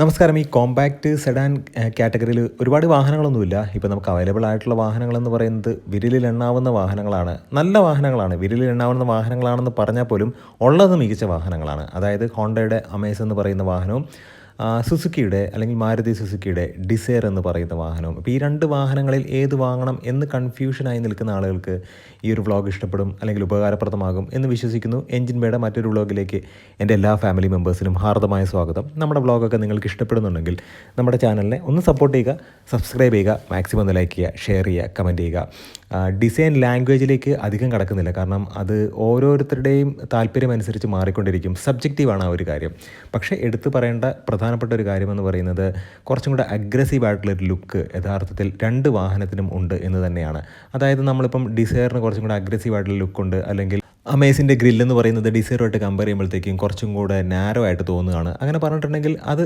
നമസ്കാരം. ഈ compact sedan കാറ്റഗറിയിൽ ഒരുപാട് വാഹനങ്ങളൊന്നുമില്ല. ഇപ്പോൾ നമുക്ക് അവൈലബിൾ ആയിട്ടുള്ള വാഹനങ്ങളെന്ന് പറയുന്നത് വിരലിൽ എണ്ണാവുന്ന വാഹനങ്ങളാണ്. നല്ല വാഹനങ്ങളാണ്. വിരലിൽ എണ്ണാവുന്ന വാഹനങ്ങളാണെന്ന് പറഞ്ഞാൽ പോലും ഉള്ളത് മികച്ച വാഹനങ്ങളാണ്. അതായത് ഹോണ്ടയുടെ അമേസ് എന്ന് പറയുന്ന വാഹനവും സുസുക്കിയുടെ അല്ലെങ്കിൽ മാരുതി സുസുക്കിയുടെ ഡിസയർ എന്ന് പറയുന്ന വാഹനവും. അപ്പോൾ ഈ രണ്ട് വാഹനങ്ങളിൽ ഏത് വാങ്ങണം എന്ന് കൺഫ്യൂഷനായി നിൽക്കുന്ന ആളുകൾക്ക് ഈ ഒരു വ്ളോഗ് ഇഷ്ടപ്പെടും അല്ലെങ്കിൽ ഉപകാരപ്രദമാകും എന്ന് വിശ്വസിക്കുന്നു. എഞ്ചിൻ ബേയുടെ മറ്റൊരു വ്ളോഗിലേക്ക് എന്റെ എല്ലാ ഫാമിലി മെമ്പേഴ്സിനും ഹാർദമായ സ്വാഗതം. നമ്മുടെ വ്ളോഗൊക്കെ നിങ്ങൾക്ക് ഇഷ്ടപ്പെടുന്നുണ്ടെങ്കിൽ നമ്മുടെ ചാനലിനെ ഒന്ന് സപ്പോർട്ട് ചെയ്യുക സബ്സ്ക്രൈബ് ചെയ്യുക മാക്സിമം ഒന്ന് ലൈക്ക് ചെയ്യുക ഷെയർ ചെയ്യുക കമന്റ് ചെയ്യുക. ഡിസൈൻ ലാംഗ്വേജിലേക്ക് അധികം കടക്കുന്നില്ല. കാരണം അത് ഓരോരുത്തരുടെയും താല്പര്യമനുസരിച്ച് മാറിക്കൊണ്ടിരിക്കും. സബ്ജക്റ്റീവാണ് ആ ഒരു കാര്യം. പക്ഷേ എടുത്തു പറയേണ്ട പ്രധാനപ്പെട്ട ഒരു കാര്യമെന്ന് പറയുന്നത് കുറച്ചും കൂടെ അഗ്രസീവ് ആയിട്ടുള്ളൊരു ലുക്ക് യഥാർത്ഥത്തിൽ രണ്ട് വാഹനത്തിനും ഉണ്ട് എന്ന് തന്നെയാണ്. അതായത് നമ്മളിപ്പം ഡിസയറിന് കുറച്ചും കൂടെ അഗ്രസീവ് ആയിട്ടുള്ള ലുക്ക് ഉണ്ട്. അല്ലെങ്കിൽ അമേസിന്റെ ഗ്രില്ല് എന്ന് പറയുന്നത് ഡിസൈറുമായിട്ട് കമ്പയർ ചെയ്യുമ്പോഴത്തേക്കും കുറച്ചും കൂടെ നാരോ ആയിട്ട് തോന്നുകയാണ്. അങ്ങനെ പറഞ്ഞിട്ടുണ്ടെങ്കിൽ അത്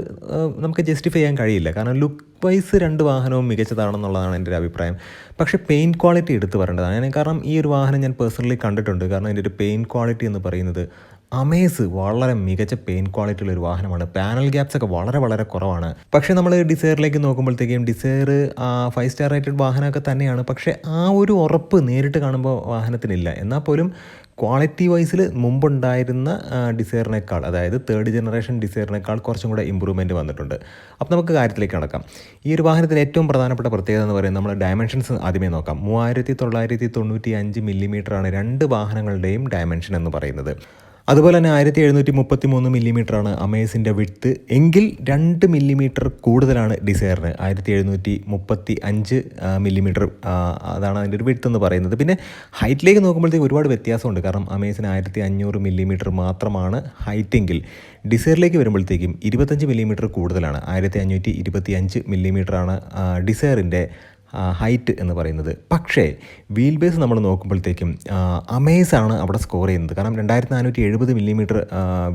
നമുക്ക് ജസ്റ്റിഫൈ ചെയ്യാൻ കഴിയില്ല. കാരണം ലുക്ക് വൈസ് രണ്ട് വാഹനവും മികച്ചതാണെന്നുള്ളതാണ് എന്റെ ഒരു അഭിപ്രായം. പക്ഷേ പെയിന്റ് ക്വാളിറ്റി എടുത്ത് പറയേണ്ടതാണ്. കാരണം ഈ ഒരു വാഹനം ഞാൻ പേഴ്സണലി കണ്ടിട്ടുണ്ട്. കാരണം എന്റെ ഒരു പെയിന്റ് ക്വാളിറ്റി എന്ന് പറയുന്നത് അമേസ് വളരെ മികച്ച പെയിൻ ക്വാളിറ്റി ഉള്ള ഒരു വാഹനമാണ്. പാനൽ ഗ്യാപ്സ് ഒക്കെ വളരെ വളരെ കുറവാണ്. പക്ഷേ നമ്മൾ ഡിസയറിലേക്ക് നോക്കുമ്പോഴത്തേക്കും ഡിസയർ ഫൈവ് സ്റ്റാർ റേറ്റഡ് വാഹനമൊക്കെ തന്നെയാണ്. പക്ഷേ ആ ഒരു ഉറപ്പ് നേരിട്ട് കാണുമ്പോൾ വാഹനത്തിനില്ല. എന്നാൽ പോലും ക്വാളിറ്റി വൈസിൽ മുമ്പുണ്ടായിരുന്ന ഡിസൈറിനേക്കാൾ അതായത് തേർഡ് ജനറേഷൻ ഡിസയറിനേക്കാൾ കുറച്ചും കൂടെ ഇമ്പ്രൂവ്മെന്റ് വന്നിട്ടുണ്ട്. അപ്പോൾ നമുക്ക് കാര്യത്തിലേക്ക് നടക്കാം ഈ ഒരു വാഹനത്തിന് ഏറ്റവും പ്രധാനപ്പെട്ട പ്രത്യേകത എന്ന് പറയുന്നത് നമ്മൾ ഡയമെൻഷൻസ് ആദ്യമേ നോക്കാം. മൂവായിരത്തി തൊള്ളായിരത്തി തൊണ്ണൂറ്റി അഞ്ച് മില്ലിമീറ്ററാണ് രണ്ട് വാഹനങ്ങളുടെയും ഡയമെൻഷൻ എന്ന് പറയുന്നത്. അതുപോലെ തന്നെ ആയിരത്തി എഴുന്നൂറ്റി മുപ്പത്തി മൂന്ന് മില്ലിമീറ്ററാണ് അമേസിന്റെ വിട്ത്ത് എങ്കിൽ രണ്ട് മില്ലിമീറ്റർ കൂടുതലാണ് ഡിസയറിന്. ആയിരത്തി എഴുന്നൂറ്റി മുപ്പത്തി അഞ്ച് മില്ലിമീറ്റർ അതാണ് അതിന്റെ ഒരു വിട്ത്ത് എന്ന് പറയുന്നത്. പിന്നെ ഹൈറ്റിലേക്ക് നോക്കുമ്പോഴത്തേക്ക് ഒരുപാട് വ്യത്യാസമുണ്ട്. കാരണം അമേസിന് ആയിരത്തി അഞ്ഞൂറ് മില്ലിമീറ്റർ മാത്രമാണ് ഹൈറ്റെങ്കിൽ ഡിസയറിലേക്ക് വരുമ്പോഴത്തേക്കും ഇരുപത്തഞ്ച് മില്ലിമീറ്റർ കൂടുതലാണ്. ആയിരത്തി അഞ്ഞൂറ്റി ഇരുപത്തി അഞ്ച് മില്ലിമീറ്ററാണ് ഡിസയറിന്റെ ഹൈറ്റ് എന്ന് പറയുന്നത്. പക്ഷേ വീൽ ബേസ് നമ്മൾ നോക്കുമ്പോഴത്തേക്കും അമേസ് ആണ് അവിടെ സ്കോർ ചെയ്യുന്നത്. കാരണം രണ്ടായിരത്തി നാനൂറ്റി എഴുപത് മില്ലിമീറ്റർ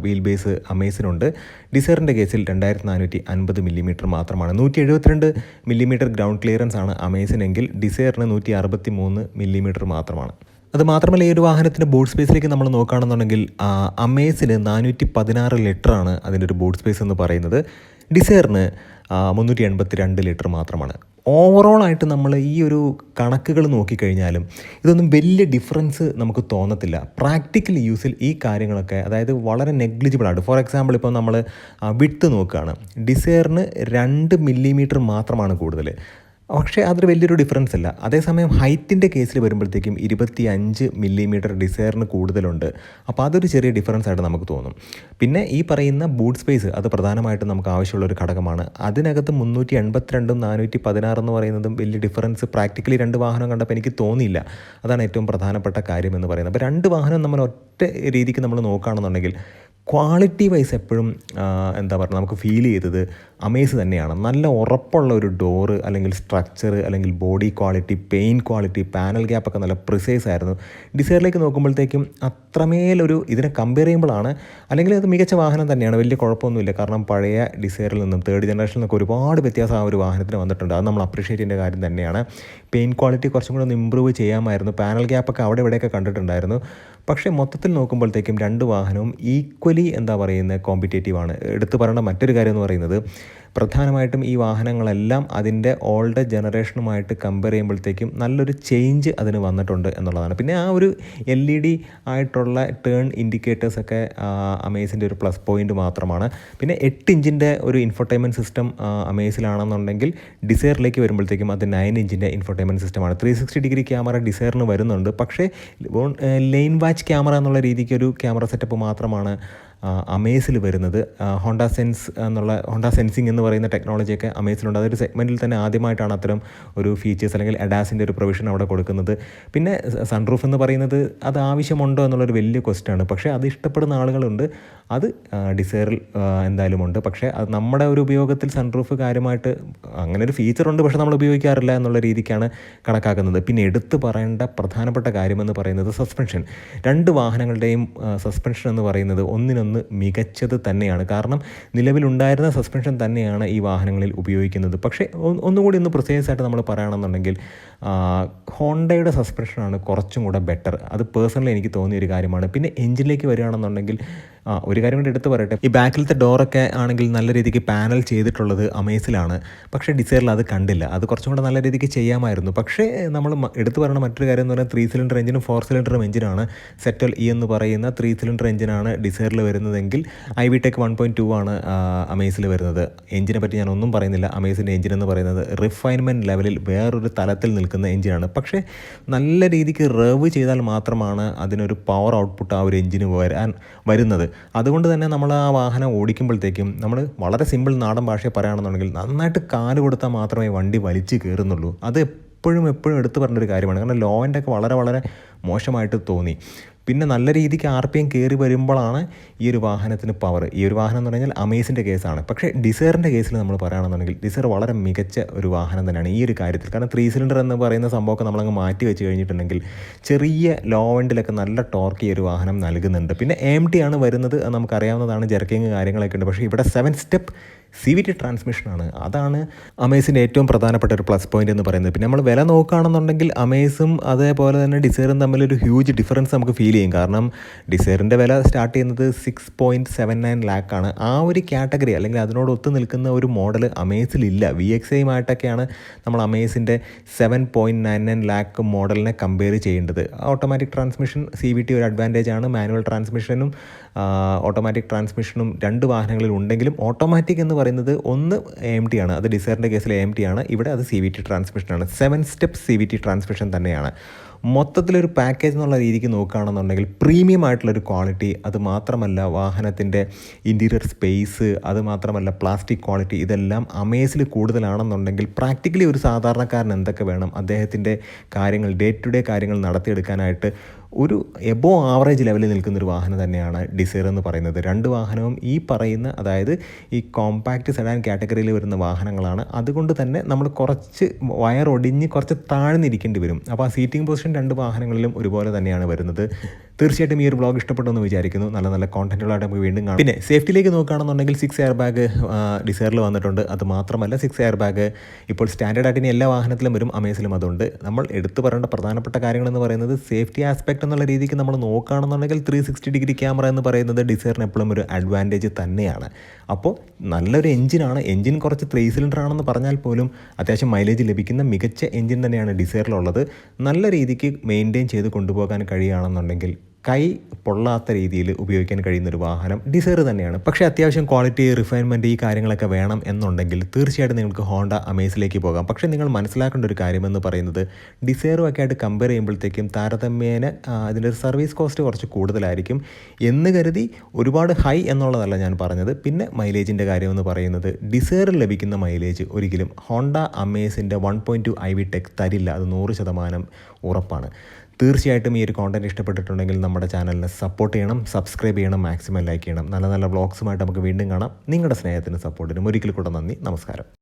വീൽ ബേസ് അമേസിനുണ്ട് ഡിസയറിന്റെ കേസിൽ രണ്ടായിരത്തി നാനൂറ്റി അൻപത് മില്ലിമീറ്റർ മാത്രമാണ്. നൂറ്റി എഴുപത്തിരണ്ട് മില്ലിമീറ്റർ ഗ്രൗണ്ട് ക്ലിയറൻസ് ആണ് അമേസിനെങ്കിൽ ഡിസയറിന് നൂറ്റി അറുപത്തി മൂന്ന് മില്ലിമീറ്റർ മാത്രമാണ്. അത് മാത്രമല്ല ഈ ഒരു വാഹനത്തിന്റെ ബോട്ട് സ്പേസിലേക്ക് നമ്മൾ നോക്കുകയാണെന്നുണ്ടെങ്കിൽ അമേസിന് നാനൂറ്റി പതിനാറ് ലിറ്ററാണ് അതിന്റെ ഒരു ബോട്ട് സ്പേസ് എന്ന് പറയുന്നത്. ഡിസയറിന് മുന്നൂറ്റി എൺപത്തി രണ്ട് ലിറ്റർ മാത്രമാണ്. ഓവറോൾ ആയിട്ട് നമ്മൾ ഈ ഒരു കണക്കുകൾ നോക്കിക്കഴിഞ്ഞാലും ഇതൊന്നും വലിയ ഡിഫറൻസ് നമുക്ക് തോന്നത്തില്ല. പ്രാക്ടിക്കൽ യൂസിൽ ഈ കാര്യങ്ങളൊക്കെ അതായത് വളരെ നെഗ്ലിജിബിൾ ആണ്. ഫോർ എക്സാമ്പിൾ ഇപ്പോൾ നമ്മൾ വിട്ട് നോക്കുകയാണ് ഡിസയറിന് രണ്ട് മില്ലിമീറ്റർ മാത്രമാണ് കൂടുതൽ പക്ഷേ അതൊരു വലിയൊരു ഡിഫറൻസ് അല്ല. അതേസമയം ഹൈറ്റിന്റെ കേസിൽ വരുമ്പോഴത്തേക്കും ഇരുപത്തി അഞ്ച് മില്ലിമീറ്റർ ഡിസയറിന് കൂടുതലുണ്ട്. അപ്പോൾ അതൊരു ചെറിയ ഡിഫറൻസ് ആയിട്ട് നമുക്ക് തോന്നും. പിന്നെ ഈ പറയുന്ന ബൂട്ട് സ്പേസ് അത് പ്രധാനമായിട്ടും നമുക്ക് ആവശ്യമുള്ള ഒരു ഘടകമാണ്. അതിനകത്ത് മുന്നൂറ്റി എൺപത്തിരണ്ടും നാനൂറ്റി പതിനാറ് എന്ന് പറയുന്നതും വലിയ ഡിഫറൻസ് പ്രാക്ടിക്കലി രണ്ട് വാഹനം കണ്ടപ്പോൾ എനിക്ക് തോന്നിയില്ല. അതാണ് ഏറ്റവും പ്രധാനപ്പെട്ട കാര്യം എന്ന് പറയുന്നത്. അപ്പോൾ രണ്ട് വാഹനം നമ്മൾ ഒറ്റ രീതിക്ക് നമ്മൾ നോക്കുകയാണെന്നുണ്ടെങ്കിൽ ക്വാളിറ്റി വൈസ് എപ്പോഴും എന്താ പറയുക നമുക്ക് ഫീൽ ചെയ്തത് അമേസ് തന്നെയാണ്. നല്ല ഉറപ്പുള്ള ഒരു ഡോറ് അല്ലെങ്കിൽ സ്ട്രക്ചർ അല്ലെങ്കിൽ body quality paint quality panel ഗ്യാപ്പൊക്കെ നല്ല പ്രിസൈസ് ആയിരുന്നു. ഡിസൈറിലേക്ക് നോക്കുമ്പോഴത്തേക്കും അത്രമേലൊരു ഇതിനെ കമ്പയർ ചെയ്യുമ്പോഴാണ് അല്ലെങ്കിൽ അത് മികച്ച വാഹനം തന്നെയാണ് വലിയ കുഴപ്പമൊന്നുമില്ല. കാരണം പഴയ ഡിസൈറിൽ നിന്നും തേർഡ് ജനറേഷനിൽ നിന്നൊക്കെ ഒരുപാട് വ്യത്യാസം ആ ഒരു വാഹനത്തിന് വന്നിട്ടുണ്ട്. അത് നമ്മൾ അപ്രീഷിയേറ്റ് ചെയ്യേണ്ട കാര്യം തന്നെയാണ്. പെയിൻ ക്വാളിറ്റി കുറച്ചും കൂടെ ഒന്ന് ഇമ്പ്രൂവ് ചെയ്യാമായിരുന്നു. പാനൽ ഗ്യാപ്പൊക്കെ അവിടെ ഇവിടെയൊക്കെ കണ്ടിട്ടുണ്ടായിരുന്നു. പക്ഷേ മൊത്തത്തിൽ നോക്കുമ്പോഴത്തേക്കും രണ്ട് വാഹനവും ഈക്വലി എന്താ പറയുന്നത് കോമ്പറ്റേറ്റീവ് ആണ്. എടുത്തു പറയേണ്ട മറ്റൊരു കാര്യം എന്ന് പറയുന്നത് പ്രധാനമായിട്ടും ഈ വാഹനങ്ങളെല്ലാം അതിന്റെ ഓൾഡ് ജനറേഷനുമായിട്ട് കമ്പയർ ചെയ്യുമ്പോഴത്തേക്കും നല്ലൊരു ചേഞ്ച് അതിന് വന്നിട്ടുണ്ട് എന്നുള്ളതാണ്. പിന്നെ ആ ഒരു എൽ ഇ ഡി ആയിട്ടുള്ള ടേൺ ഇൻഡിക്കേറ്റേഴ്സൊക്കെ അമേസിന്റെ ഒരു പ്ലസ് പോയിന്റ് മാത്രമാണ്. പിന്നെ എട്ട് ഇഞ്ചിന്റെ ഒരു ഇൻഫർടൈൻമെന്റ് സിസ്റ്റം അമേസിലാണെന്നുണ്ടെങ്കിൽ ഡിസയറിലേക്ക് വരുമ്പോഴത്തേക്കും അത് നയൻ ഇഞ്ചിന്റെ ഇൻഫർടൈൻമെന്റ് സിസ്റ്റമാണ് ത്രീ സിക്സ്റ്റി ഡിഗ്രി ക്യാമറ ഡിസയറിന് വരുന്നുണ്ട്. പക്ഷേ ലെയിൻ വാച്ച് ക്യാമറ എന്നുള്ള രീതിക്ക് ഒരു ക്യാമറ സെറ്റപ്പ് മാത്രമാണ് അമേസിൽ വരുന്നത്. ഹോണ്ട സെൻസ് എന്നുള്ള ഹോണ്ട സെൻസിങ് എന്ന് പറയുന്ന ടെക്നോളജിയൊക്കെ അമേസിലുണ്ട് അതൊരു സെഗ്മെന്റിൽ തന്നെ ആദ്യമായിട്ടാണ് അത്തരം ഒരു ഫീച്ചേഴ്സ് അല്ലെങ്കിൽ അഡാസിന്റെ ഒരു പ്രൊവിഷൻ അവിടെ കൊടുക്കുന്നത്. പിന്നെ സൺറൂഫ് എന്ന് പറയുന്നത് അത് ആവശ്യമുണ്ടോ എന്നുള്ളൊരു വലിയ ക്വസ്റ്റാണ് പക്ഷേ അത് ഇഷ്ടപ്പെടുന്ന ആളുകളുണ്ട്. അത് ഡിസയറിൽ എന്തായാലും ഉണ്ട്. പക്ഷേ അത് നമ്മുടെ ഒരു ഉപയോഗത്തിൽ സൺറൂഫ് കാര്യമായിട്ട് അങ്ങനെ ഒരു ഫീച്ചർ ഉണ്ട്. പക്ഷേ നമ്മൾ ഉപയോഗിക്കാറില്ല എന്നുള്ള രീതിക്കാണ് കണക്കാക്കുന്നത്. പിന്നെ എടുത്തു പറയേണ്ട പ്രധാനപ്പെട്ട കാര്യമെന്ന് പറയുന്നത് സസ്പെൻഷൻ രണ്ട് വാഹനങ്ങളുടെയും സസ്പെൻഷൻ എന്ന് പറയുന്നത് ഒന്നിനൊന്ന് ഒന്ന് മികച്ചത് തന്നെയാണ്. കാരണം നിലവിലുണ്ടായിരുന്ന സസ്പെൻഷൻ തന്നെയാണ് ഈ വാഹനങ്ങളിൽ ഉപയോഗിക്കുന്നത്. പക്ഷേ ഒന്നുകൂടി ഒന്ന് പ്രിസൈസ് ആയിട്ട് നമ്മൾ പറയുകയാണെന്നുണ്ടെങ്കിൽ ഹോണ്ടയുടെ സസ്പെൻഷനാണ് കുറച്ചും കൂടെ ബെറ്റർ അത് പേഴ്സണലി എനിക്ക് തോന്നിയൊരു കാര്യമാണ്. പിന്നെ എഞ്ചിനിലേക്ക് വരികയാണെന്നുണ്ടെങ്കിൽ ആ, ഒരു കാര്യം കൂടി എടുത്ത് പറയട്ടെ. ഈ ബാക്കിലത്തെ ഡോറൊക്കെ ആണെങ്കിൽ നല്ല രീതിക്ക് പാനൽ ചെയ്തിട്ടുള്ളത് അമേസിലാണ്. പക്ഷേ ഡിസൈറിൽ അത് കണ്ടില്ല. അത് കുറച്ചും കൂടെ നല്ല രീതിക്ക് ചെയ്യാമായിരുന്നു. പക്ഷേ നമ്മൾ എടുത്തു പറയുന്ന മറ്റൊരു കാര്യം എന്ന് പറഞ്ഞാൽ ത്രീ സിലിണ്ടർ എഞ്ചിനും ഫോർ സിലിണ്ടറും എഞ്ചിനാണ് സെറ്റൽ ഇ എന്ന് പറയുന്ന ത്രീ സിലിണ്ടർ എഞ്ചിനാണ് ഡിസൈറിൽ വരുന്നതെങ്കിൽ I V TEC one point two ആണ് അമേസിൽ വരുന്നത്. എഞ്ചിനെ പറ്റി ഞാൻ ഒന്നും പറയുന്നില്ല. അമേസിന്റെ എഞ്ചിൻ എന്ന് പറയുന്നത് റിഫൈൻമെന്റ് ലെവലിൽ വേറൊരു തലത്തിൽ നിൽക്കുന്ന എഞ്ചിനാണ് പക്ഷേ നല്ല രീതിക്ക് റേവ് ചെയ്താൽ മാത്രമാണ് അതിനൊരു പവർ ഔട്ട്പുട്ട് ആ ഒരു എഞ്ചിന് വരുന്നത്. അതുകൊണ്ട് തന്നെ നമ്മൾ ആ വാഹനം ഓടിക്കുമ്പോഴത്തേക്കും നമ്മൾ വളരെ സിമ്പിൾ നാടൻ ഭാഷയിൽ പറയുകയാണെന്നുണ്ടെങ്കിൽ നന്നായിട്ട് കാൽ കൊടുത്താൽ മാത്രമേ വണ്ടി വലിച്ചു കയറുന്നുള്ളൂ. അത് എപ്പോഴും എപ്പോഴും എടുത്തു പറഞ്ഞൊരു കാര്യമാണ്. കാരണം ലോ ഒക്കെ വളരെ വളരെ മോശമായിട്ട് തോന്നി. പിന്നെ നല്ല രീതിക്ക് ആർ പി എം കയറി വരുമ്പോഴാണ് ഈ ഒരു വാഹനത്തിന് പവർ ഈ ഒരു വാഹനം എന്ന് പറഞ്ഞാൽ അമേസിന്റെ കേസാണ്. പക്ഷേ ഡിസയറിന്റെ കേസിൽ നമ്മൾ പറയുകയാണെന്നുണ്ടെങ്കിൽ ഡിസയർ വളരെ മികച്ച ഒരു വാഹനം തന്നെയാണ് ഈ ഒരു കാര്യത്തിൽ. കാരണം ത്രീ സിലിണ്ടർ എന്ന് പറയുന്ന സംഭവമൊക്കെ നമ്മളങ്ങ് മാറ്റി വെച്ച് കഴിഞ്ഞിട്ടുണ്ടെങ്കിൽ ചെറിയ ലോ എൻഡിലൊക്കെ നല്ല ടോർക്ക് ഈ ഒരു വാഹനം നൽകുന്നുണ്ട്. പിന്നെ എം ടി ആണ് വരുന്നത് നമുക്കറിയാവുന്നതാണ്. ജെർക്കിങ് കാര്യങ്ങളൊക്കെ ഉണ്ട്. പക്ഷേ ഇവിടെ seven step C V T ട്രാൻസ്മിഷനാണ് അതാണ് അമേസിന്റെ ഏറ്റവും പ്രധാനപ്പെട്ട ഒരു പ്ലസ് പോയിന്റ് എന്ന് പറയുന്നത്. പിന്നെ നമ്മൾ വില നോക്കുകയാണെന്നുണ്ടെങ്കിൽ അമേസും അതേപോലെ തന്നെ ഡിസൈറും തമ്മിലൊരു ഹ്യൂജ് ഡിഫറൻസ് നമുക്ക് ഫീൽ ചെയ്യും. കാരണം ഡിസൈറിന്റെ വില സ്റ്റാർട്ട് ചെയ്യുന്നത് സിക്സ് പോയിന്റ് സെവൻ നയൻ ലാക്കാണ് ആ ഒരു കാറ്റഗറി അല്ലെങ്കിൽ അതിനോട് ഒത്തു നിൽക്കുന്ന ഒരു മോഡൽ അമേസിലില്ല വി എക്സ് ഐയുമായിട്ടൊക്കെയാണ് നമ്മൾ അമേസിന്റെ seven point nine nine lakh മോഡലിനെ കമ്പയർ ചെയ്യേണ്ടത്. Automatic transmission C V T ഒരു അഡ്വാന്റേജ് ആണ്. മാനുവൽ ട്രാൻസ്മിഷനും ഓട്ടോമാറ്റിക് ട്രാൻസ്മിഷനും രണ്ട് വാഹനങ്ങളിൽ ഉണ്ടെങ്കിലും ഓട്ടോമാറ്റിക് എന്ന് പറയുന്നത് ഒന്ന് എം ടി ആണ്. അത് ഡിസൈറിന്റെ കേസിൽ എം ടി ആണ്. ഇവിടെ അത് C V T ട്രാൻസ്മിഷനാണ് seven step C V T transmission തന്നെയാണ്. മൊത്തത്തിലൊരു പാക്കേജ് എന്നുള്ള രീതിക്ക് നോക്കുകയാണെന്നുണ്ടെങ്കിൽ പ്രീമിയം ആയിട്ടുള്ളൊരു ക്വാളിറ്റി അത് മാത്രമല്ല വാഹനത്തിന്റെ ഇന്റീരിയർ സ്പേസ് അത് മാത്രമല്ല പ്ലാസ്റ്റിക് ക്വാളിറ്റി ഇതെല്ലാം അമേസിൽ കൂടുതലാണെന്നുണ്ടെങ്കിൽ പ്രാക്ടിക്കലി ഒരു സാധാരണക്കാരൻ എന്തൊക്കെ വേണം? അദ്ദേഹത്തിന്റെ കാര്യങ്ങൾ ഡേ ടു ഡേ കാര്യങ്ങൾ നടത്തിയെടുക്കാനായിട്ട് ഒരു എബോ ആവറേജ് ലെവലിൽ നിൽക്കുന്ന ഒരു വാഹനം തന്നെയാണ് ഡിസൈർ എന്ന് പറയുന്നത്. രണ്ട് വാഹനവും ഈ പറയുന്ന അതായത് ഈ കോമ്പാക്റ്റ് സെഡാൻ കാറ്റഗറിയിൽ വരുന്ന വാഹനങ്ങളാണ്. അതുകൊണ്ട് തന്നെ നമ്മൾ കുറച്ച് വയർ ഒടിഞ്ഞ് കുറച്ച് താഴ്ന്നിരിക്കേണ്ടി വരും. അപ്പോൾ ആ സീറ്റിംഗ് പൊസിഷൻ രണ്ട് വാഹനങ്ങളിലും ഒരുപോലെ തന്നെയാണ് വരുന്നത്. തീർച്ചയായിട്ടും ഈ ഒരു ബ്ലോഗ് ഇഷ്ടപ്പെട്ടു എന്ന് വിചാരിക്കുന്നു. നല്ല നല്ല കോണ്ടന്റുകളായിട്ട് നമുക്ക് വീണ്ടും കാണാം. പിന്നെ സേഫ്റ്റിയിലേക്ക് നോക്കുകയാണെന്നുണ്ടെങ്കിൽ സിക്സ് എയർ ബാഗ് ഡിസൈറിൽ വന്നിട്ടുണ്ട്. അത് മാത്രമല്ല സിക്സ് എയർ ബാഗ് ഇപ്പോൾ സ്റ്റാൻഡേർഡ് ആയിട്ട് ഇനി എല്ലാ വാഹനത്തിലും വരും. അമേസിലും അതുണ്ട്. നമ്മൾ എടുത്തു പറയേണ്ട പ്രധാനപ്പെട്ട കാര്യങ്ങൾ എന്ന് പറയുന്നത് സേഫ്റ്റി ആസ്പെക്ട് എന്നുള്ള രീതിക്ക് നമ്മൾ നോക്കുകയാണെന്നുണ്ടെങ്കിൽ ത്രീ സിക്സ്റ്റി ഡിഗ്രി ക്യാമറ എന്ന് പറയുന്നത് ഡിസൈറിന് എപ്പോഴും ഒരു അഡ്വാന്റേജ് തന്നെയാണ്. അപ്പോൾ നല്ലൊരു എഞ്ചിനാണ് എഞ്ചിൻ കുറച്ച് ത്രീ സിലിണ്ടർ ആണെന്ന് പറഞ്ഞാൽ പോലും അത്യാവശ്യം മൈലേജ് ലഭിക്കുന്ന മികച്ച എഞ്ചിൻ തന്നെയാണ് ഡിസൈറിലുള്ളത് നല്ല രീതിക്ക് മെയിന്റെയിൻ ചെയ്ത് കൊണ്ടുപോകാൻ കഴിയുകയാണെന്നുണ്ടെങ്കിൽ കൈ പൊള്ളാത്ത രീതിയിൽ ഉപയോഗിക്കാൻ കഴിയുന്ന ഒരു വാഹനം ഡിസൈർ തന്നെയാണ്. പക്ഷേ അത്യാവശ്യം ക്വാളിറ്റി റിഫൈൻമെന്റ് ഈ കാര്യങ്ങളൊക്കെ വേണം എന്നുണ്ടെങ്കിൽ തീർച്ചയായിട്ടും നിങ്ങൾക്ക് ഹോണ്ട അമേസിലേക്ക് പോകാം. പക്ഷേ നിങ്ങൾ മനസ്സിലാക്കേണ്ട ഒരു കാര്യമെന്ന് പറയുന്നത് ഡിസൈറുമൊക്കെ ആയിട്ട് കമ്പയർ ചെയ്യുമ്പോഴത്തേക്കും താരതമ്യേന അതിന്റെ ഒരു സർവീസ് കോസ്റ്റ് കുറച്ച് കൂടുതലായിരിക്കും എന്ന് കരുതി ഒരുപാട് ഹൈ എന്നുള്ളതല്ല ഞാൻ പറഞ്ഞത്. പിന്നെ മൈലേജിന്റെ കാര്യമെന്ന് പറയുന്നത് ഡിസൈറിൽ ലഭിക്കുന്ന മൈലേജ് ഒരിക്കലും Honda അമേസിന്റെ one point two I V TEC തരില്ല. അത് നൂറ് ശതമാനം ഉറപ്പാണ്. തീർച്ചയായിട്ടും ഈ ഒരു കോണ്ടന്റ് ഇഷ്ടപ്പെട്ടിട്ടുണ്ടെങ്കിൽ നമ്മുടെ ചാനലിനെ സപ്പോർട്ട് ചെയ്യണം സബ്സ്ക്രൈബ് ചെയ്യണം മാക്സിമം ലൈക്ക് ചെയ്യണം. നല്ല നല്ല വ്ളോഗ്സുമായിട്ട് നമുക്ക് വീണ്ടും കാണാം. നിങ്ങളുടെ സ്നേഹത്തിനും സപ്പോർട്ടിനും ഒരിക്കൽ കൂടെ നന്ദി. നമസ്കാരം.